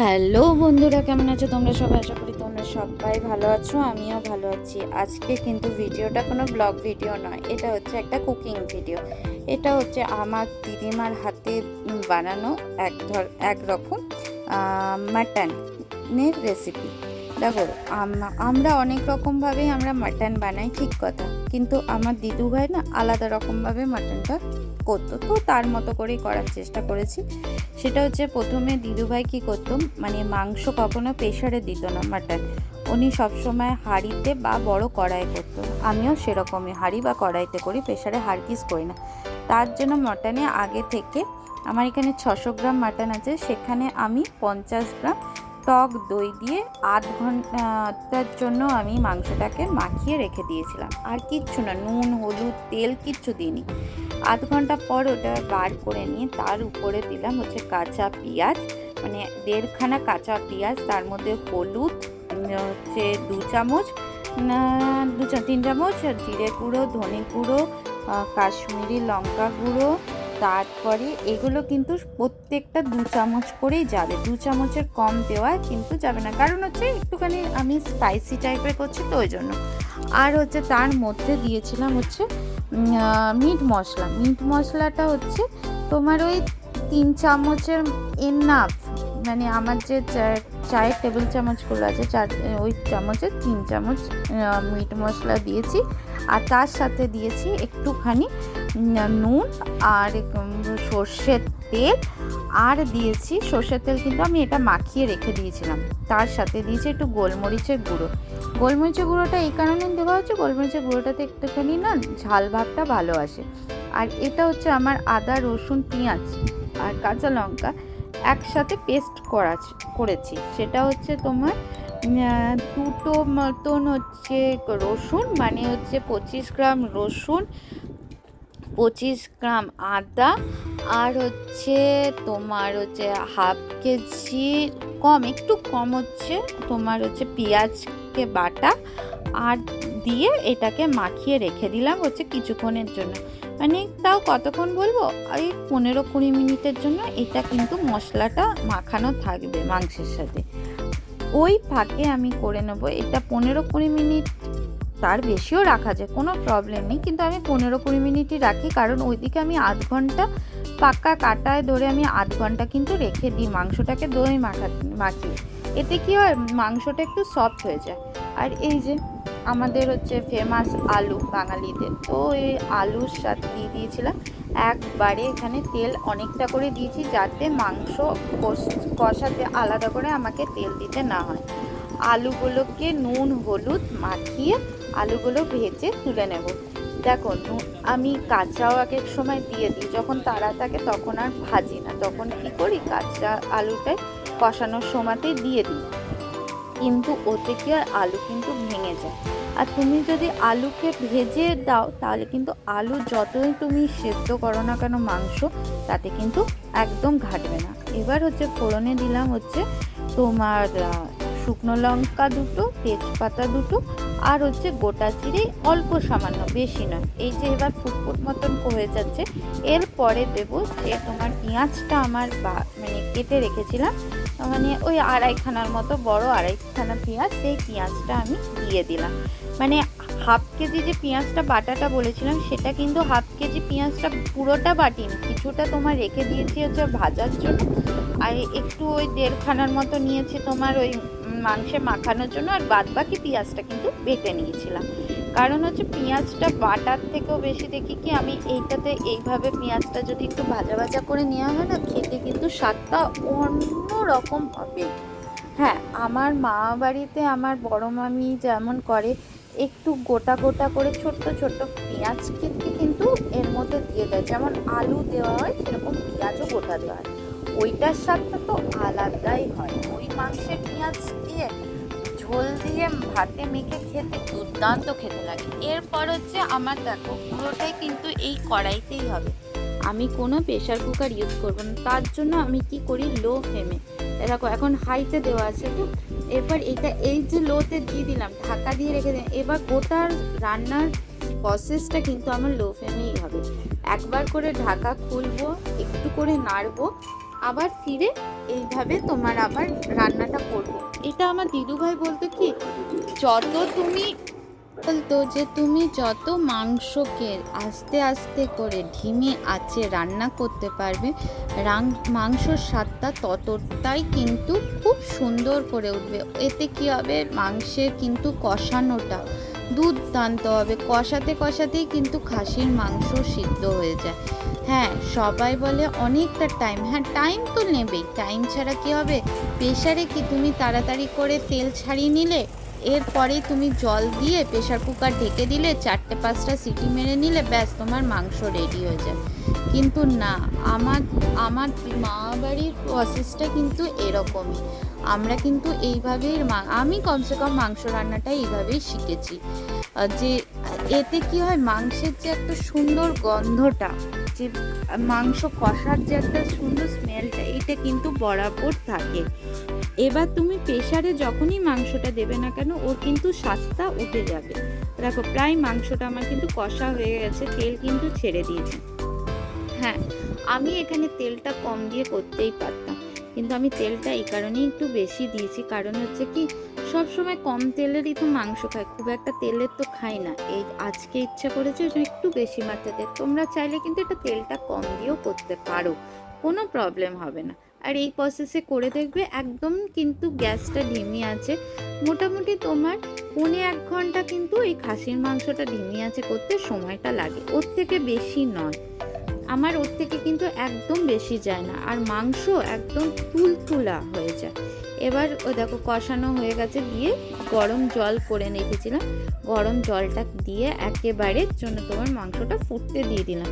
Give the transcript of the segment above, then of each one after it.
Hello বন্ধুরা, কেমন আছো? তোমরা সবাই? আশা করি তোমরা সবাই ভালো আছো, আমিও ভালো আছি। আজকে কিন্তু ভিডিওটা কোনো ব্লগ ভিডিও নয়, এটা হচ্ছে একটা কুকিং ভিডিও। এটা হচ্ছে আমার দিদিমার হাতে বানানো এক ধর একরকম মাটনের রেসিপি দেখো আমরা অনেক রকমভাবেই আমরা মাটন বানাই, ঠিক কথা। কিন্তু আমার দিদু ভাই না আলাদা রকমভাবে মাটনটা করতো। তো তার মতো করেই করার চেষ্টা করেছি। সেটা হচ্ছে প্রথমে দিদুভাই কী করতো মানে মাংস কখনো প্রেশারে দিত না মাটন উনি সবসময় হাঁড়িতে বা বড় কড়াই করতো। আমিও সেরকমই হাঁড়ি বা কড়াইতে করি প্রেশারে হারকিস করি না। তার জন্য মটনে আগে থেকে আমার এখানে ছশো গ্রাম মাটন আছে, সেখানে আমি পঞ্চাশ গ্রাম টক দই দিয়ে আধ ঘণ্টার জন্য আমি মাংসটাকে মাখিয়ে রেখে দিয়েছিলাম। আর কিচ্ছু না, নুন, হলুদ, তেল কিচ্ছু দিইনি। আধ ঘণ্টা পর ওটা বার করে নিয়ে তার উপরে দিলাম হচ্ছে কাঁচা পেঁয়াজ মানে দেড়খানা কাঁচা পেঁয়াজ, তার মধ্যে হলুদ হচ্ছে দু চামচ দু তিন চামচ জিরে গুঁড়ো, ধনে গুঁড়ো কাশ্মীরি লঙ্কা গুঁড়ো, তারপরে এগুলো কিন্তু প্রত্যেকটা দু চামচ করেই যাবে। দু চামচের কম দেওয়া কিন্তু যাবে না। কারণ হচ্ছে একটুখানি আমি স্পাইসি টাইপের করছি তো ওই জন্য। আর হচ্ছে তার মধ্যে দিয়েছিলাম হচ্ছে মিট মশলা। মিট মশলাটা হচ্ছে তোমার ওই তিন চামচের এনাফ মানে আমার যে চায়ের টেবিল চামচগুলো আছে, চার, ওই চামচের তিন চামচ মিট মশলা দিয়েছি। আর তার সাথে দিয়েছি একটুখানি নুন আর সর্ষের তেল। আর দিয়েছি, সর্ষের তেল কিন্তু আমি এটা মাখিয়ে রেখে দিয়েছিলাম। তার সাথে দিয়েছি একটু গোলমরিচের গুঁড়ো। গোলমরিচের গুঁড়োটা এই কারণে দেওয়া হচ্ছে গোলমরিচের গুঁড়োটাতে একটুখানি না ঝাল ভাবটা ভালো আসে। আর এটা হচ্ছে আমার আদা, রসুন, পেঁয়াজ আর কাঁচা লঙ্কা। একসাথে পেস্ট করা করেছি। সেটা হচ্ছে তোমার দুটো মতন হচ্ছে রসুন মানে হচ্ছে পঁচিশ গ্রাম রসুন, পঁচিশ গ্রাম আদা, আর হচ্ছে তোমার হচ্ছে হাফ কেজি, কম, একটু কম হচ্ছে তোমার হচ্ছে পেঁয়াজকে বাটা, আর দিয়ে এটাকে মাখিয়ে রেখে দিলাম হচ্ছে কিছুক্ষণের জন্য। মানে তাও কতক্ষণ বলব? এই পনেরো কুড়ি মিনিটের জন্য এটা কিন্তু মশলাটা মাখানো থাকবে মাংসের সাথে। ওই ফাঁকে আমি করে নেব। এটা পনেরো কুড়ি মিনিট তার বেশিও রাখা যায়, কোনো প্রবলেম নেই। কিন্তু আমি পনেরো কুড়ি মিনিটই রাখি, কারণ ওইদিকে আমি আধ ঘণ্টা পাক্কা কাটায় ধরে আমি আধ ঘণ্টা কিন্তু রেখে দিই মাংসটাকে দই মাখা মাখিয়ে। এতে কি হয়? মাংসটা একটু সফট হয়ে যায়। আর এই যে আমাদের হচ্ছে ফেমাস আলু বাঙালিদের। তো এই আলুর সাথে দিয়ে দিয়েছিলাম? একবারে এখানে তেল অনেকটা করে দিয়েছি যাতে মাংস কষ- কষাতে আলাদা করে আমাকে তেল দিতে না হয়। আলুগুলোকে নুন, হলুদ মাখিয়ে আলুগুলো ভেজে তুলে নেব। দেখো আমি কাঁচাও এক এক সময় দিয়ে দিই। যখন তাড়া থাকে তখন আর ভাজি না। তখন কি করি? কাঁচা আলুটাই কষানোর সময়তেই দিয়ে দিই। কিন্তু ওতে কি আলু কিন্তু ভেঙে যায় আর তুমি যদি আলুকে ভেজে দাও, তাহলে কিন্তু আলু যতই তুমি সেদ্ধ করো না কেন মাংস, তাতে কিন্তু একদম ঘাটবে না। এবার হচ্ছে ফোড়নে দিলাম হচ্ছে তোমার শুকনো লঙ্কা দুটো, তেজপাতা দুটো, আর হচ্ছে গোটা জিরে অল্প সামান্য, বেশি নয়। এই যে এবার ফুটফুট মতন হয়ে যাচ্ছে, এরপরে দেবো যে তোমার পেঁয়াজটা আমার মানে কেটে রেখেছিলাম মানে ওই আড়াইখানার মতো, বড় আড়াইখানা পেঁয়াজ, সেই পেঁয়াজটা আমি দিয়ে দিলাম। মানে হাফ কেজি যে পেঁয়াজটা বাটাটা বলেছিলাম, সেটা কিন্তু হাফ কেজি পেঁয়াজটা পুরোটা বাটিনি কিছুটা তোমার রেখে দিয়েছি হচ্ছে ভাজার জন্য, আর একটু ওই দেড়খানার মতো নিয়েছি তোমার ওই মাংসে মাখানোর জন্য, আর বাদ বাকি পেঁয়াজটা কিন্তু বেটে নিয়েছিলাম। কারণ হচ্ছে পেঁয়াজটা বাটার থেকেও বেশি দেখি কি, আমি এইটাতে এইভাবে পেঁয়াজটা যদি একটু ভাজা ভাজা করে নেওয়া হয় না, খেতে কিন্তু স্বাদটা অন্য রকম হবে। হ্যাঁ আমার মা বাড়িতে আমার বড় মামি যেমন করে, একটু গোটা গোটা করে ছোট্ট ছোট্ট পেঁয়াজ কেটে কিন্তু এর মধ্যে দিয়ে দেয়। যেমন আলু দেওয়া হয়, সেরকম পেঁয়াজও গোটা দেওয়া হয়। ওইটার স্বাদটা তো আলাদাই হয়। ওই মাংসের পেঁয়াজ দিয়ে ঝোল দিয়ে ভাতে মেখে খেতে দুর্দান্ত খেতে লাগে। এরপর হচ্ছে আমার দেখো, পুরোটাই কিন্তু এই কড়াইতেই হবে। আমি কোনো প্রেশার কুকার ইউজ করব না। তার জন্য আমি কি করি? লো ফ্লেমে দেখো, এখন হাইতে দেওয়া আছে তো। এবার এটা, এই যে লোতে দিয়ে দিলাম, ঢাকা দিয়ে রেখে দিলাম। এবার গোটা রান্নার প্রসেসটা কিন্তু আমার লো ফ্লেমেই হবে। একবার করে ঢাকা খুলবো, একটু করে নাড়বো। আবার ফিরে এইভাবে তোমার আবার রান্নাটা করব। এটা আমার দিদুভাই বলতো কি, যত তুমি বলতো যে তুমি যত মাংসকে আস্তে আস্তে করে ঢিমে আছে রান্না করতে পারবে, রাং- মাংসর স্বাদটা ততটাই কিন্তু খুব সুন্দর করে উঠবে। এতে কি হবে? মাংসের কিন্তু কষানোটা দুর্দান্ত হবে। কষাতে কষাতেই কিন্তু খাসির মাংস সিদ্ধ হয়ে যায়। হ্যাঁ সবাই বলে অনেকটা টাইম হ্যাঁ টাইম তো নেবেই। টাইম ছাড়া কি হবে? প্রেশারে কি তুমি তাড়াতাড়ি করে তেল ছাড়িয়ে নিলে? এরপরে তুমি জল দিয়ে প্রেশার কুকার ঢেকে দিলে, চারটে পাঁচটা সিটি মেরে নিলে, ব্যাস তোমার মাংস রেডি হয়ে যায়। কিন্তু না, আমার আমার মা বাড়ির প্রসেসটা কিন্তু এরকমই। আমরা কিন্তু এইভাবেই আমি কমসে কম মাংস রান্নাটা এইভাবেই শিখেছি। যে, এতে কি হয়, মাংসের যে একটা সুন্দর গন্ধটা, যে, মাংস কষার যে একটা সুন্দর স্মেলটা এটা কিন্তু বরাবর থাকে। এবার তুমি প্রেশারে যখনই মাংসটা দেবে না কেন, ওর কিন্তু স্বাদটা উঠে যাবে। দেখো, প্রায় মাংসটা আমার কিন্তু কষা হয়ে গেছে, তেল কিন্তু ছেড়ে দিয়েছে। হ্যাঁ আমি এখানে তেলটা কম দিয়ে করতেই পারতাম। কিন্তু আমি তেলটা এই কারণেই একটু বেশি দিয়েছি। কারণ হচ্ছে কি সব সময় কম তেলেরই তো মাংস খাই। খুব একটা তেলের তো খাই না। এই আজকে ইচ্ছা করেছে একটু বেশি মাত্রাতে। তোমরা চাইলে কিন্তু এটা তেলটা কম দিয়েও করতে পারো। কোনো প্রবলেম হবে না। আর এই প্রসেসে করে দেখবে একদম কিন্তু গ্যাসটা ঢিমি আছে। মোটামুটি তোমার পৌনে এক ঘণ্টা কিন্তু এই খাসির মাংসটা ঢিমি আছে করতে সময়টা লাগে। ওর থেকে বেশি নয়। আমার ওর থেকে কিন্তু একদম বেশি যায় না। আর মাংস একদম তুলতুলা হয়ে যায়। এবার ও দেখো কষানো হয়ে গেছে, দিয়ে গরম জল করে রেখেছিলাম। গরম জলটা দিয়ে একেবারে জন্য তোমার মাংসটা ফুটতে দিয়ে দিলাম।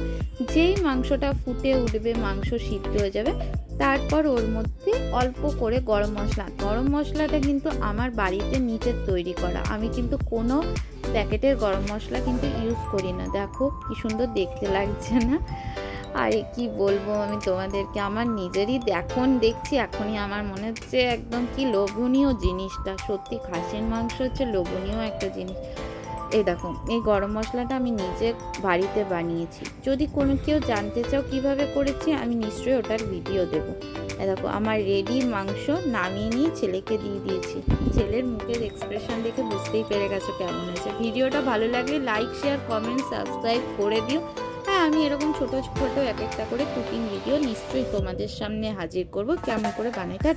যেই মাংসটা ফুটে উঠবে, মাংস সিদ্ধ হয়ে যাবে, তারপর ওর মধ্যে অল্প করে গরম মশলা। গরম মশলাটা কিন্তু আমার বাড়িতে নিজের তৈরি করা। আমি কিন্তু কোনো প্যাকেটের গরম মশলা কিন্তু ইউজ করি না। দেখো কি সুন্দর দেখতে লাগছে না? আরে কি বলব, আমি তোমাদেরকে আমার নিজেরই এখন দেখছি, এখনই আমার মনে হচ্ছে একদম কি লোভনীয় জিনিসটা। সত্যি খাসির মাংস হচ্ছে লোভনীয় একটা জিনিস। এই দেখো, এই গরম মশলাটা আমি নিজে বাড়িতে বানিয়েছি। যদি কোনো কেউ জানতে চাও কীভাবে করেছি, আমি নিশ্চয়ই ওটার ভিডিও দেব। দেখো, আমার রেডি মাংস নামিয়ে নিয়ে ছেলেকে দিয়ে দিয়েছি। ছেলের মুখের এক্সপ্রেশন দেখে বুঝতেই পেরে গেছো কেমন হয়েছে। ভিডিওটা ভালো লাগলে লাইক শেয়ার কমেন্ট সাবস্ক্রাইব করে দিও। আমি এরকম ছোট ছোট এক একটা করে কুকিং ভিডিও নিশ্চয়ই তোমাদের সামনে হাজির করব। কেমন করে বানাইটা